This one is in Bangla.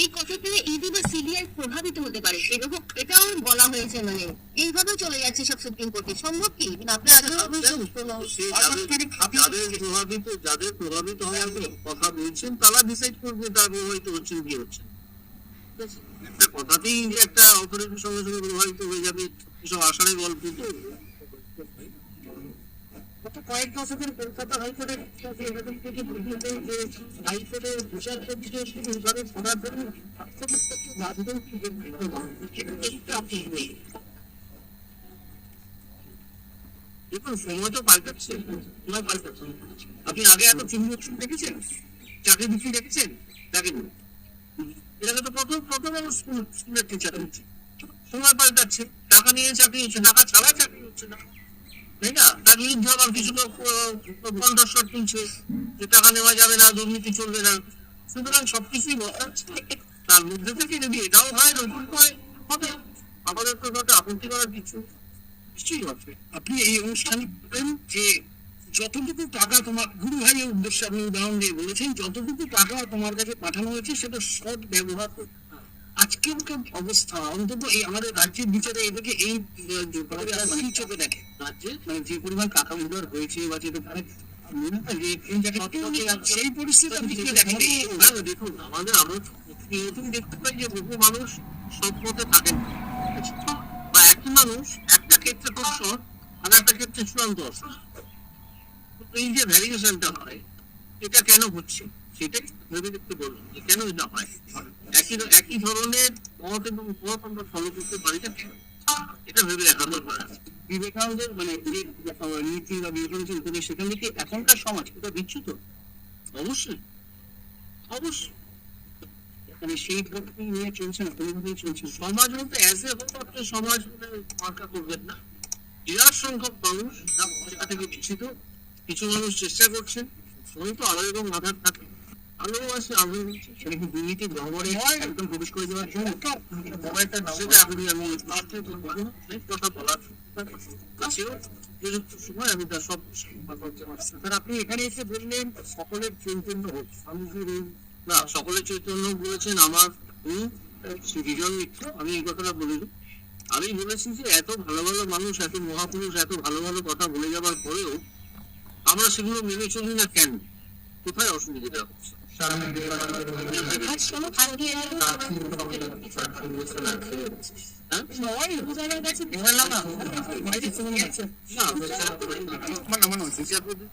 এই কথাতে ইডি বা সিবিআই প্রভাবিত হতে পারে। এরকম এটাও বলা হয়েছে মানে এইভাবে চলে যাচ্ছে সব সুপ্রিম কোর্টে সম্ভব কি? আপনার যাদের প্রভাবিত যাদের প্রভাবিত হওয়ার কথা বলছেন তারা ডিসাইড করবে তারা প্রভাবিত হচ্ছেন কি হচ্ছে একটা কথাতেই যে একটা অথরিটির সঙ্গে সঙ্গে প্রভাবিত হয়ে যাবে এসব গল্প। তো কয়েক দশকের কলকাতা হাইকোর্টের এরকম থেকে যে হাইকোর্টের এইভাবে জন্য দেখুন, সময় তো পাল্টাচ্ছে, সময় পাল্টাচ্ছে। আপনি আগে এত চুম্বক দেখেছেন? চাকরি বিক্রি দেখেছেন? দেখেন এটাকে তো প্রথম প্রথম স্কুল স্কুলের টিচার হচ্ছে। সময় পাল্টাচ্ছে। টাকা নিয়ে চাকরি হচ্ছে টাকা ছাড়া চাকরি হচ্ছে না। তাই না? তার বিরুদ্ধে আবার কিছু লোক কণ্ঠস্বর যে টাকা নেওয়া যাবে না, দুর্নীতি চলবে না। সুতরাং সবকিছুই তার মধ্যে থেকে যদি এটাও হয়, নতুন করে হবে আমাদের তো ওটা আপত্তি করার কিছু নিশ্চয়ই হবে আপনি এই অনুষ্ঠানে বলেন যে যতটুকু টাকা তোমার, গুরু ভাইয়ের উদ্দেশ্যে আপনি উদাহরণ দিয়ে বলেছেন, যতটুকু টাকা তোমার কাছে পাঠানো হয়েছে, সেটা সৎ ব্যবহার করতে। আজকের অবস্থা। অন্তত এই আমাদের রাজ্যের বিচারে এদেরকে এই চোখে দেখে। রাজ্যে মানে যে পরিমাণ টাকা উদ্ধার হয়েছে বা যেটা মানে যে সেই পরিস্থিতি আপনি কি দেখেন। এই- না, না, দেখুন আমাদের আমরা প্রতিনিয়তই দেখতে পাই যে বহু মানুষ থাকেন। বা একই মানুষ একটা ক্ষেত্রে খুব সৎ আর একটা ক্ষেত্রে চূড়ান্ত অসৎ। এই যে ভ্যারিয়েশনটা হয় এটা কেন হচ্ছে? সেটাই ভেবে দেখতে বলুন যে কেন এটা হয়। একই একই ধরনের পথ এবং আমরা ফলো করতে পারি না? এটা ভেবে দেখা দরকার বিবেকানন্দের মানে নীতি বা এখনকার সমাজ, এটা বিচ্যুত? অবশ্যই। অবশ্যই। মানে সেই পথটি নিয়ে চলছে না, কোনোভাবেই চলছে সমাজ বলতে অ্যাজ এ হোল আপনি সমাজ মার্কা করবেন না। বিরাট সংখ্যক মানুষ সেটা থেকে বিচ্ছিত কিছু মানুষ চেষ্টা করছেন সবাই তো আলো এবং আধার থাকে। কি দুর্নীতির গহ্বরে একদম প্রবেশ করে দেওয়ার জন্য মোবাইলটা আমি কথা বলার কাছেও সময় আমি তার সব কথা পারছি স্যার আপনি এখানে এসে বললেন সকলের চৈতন্য হোক। না বলেছেন আমার সৃজন মিত্র। আমি এই কথাটা বলিনি। আমি বলেছি যে এত ভালো ভালো মানুষ এত মহাপুরুষ এত ভালো ভালো কথা বলে যাবার পরেও আমরা সেগুলো মেনে চলি না কেন? কোথায় অসুবিধাটা হচ্ছে? হ্যাঁ? বললাম না না, বিচারপতি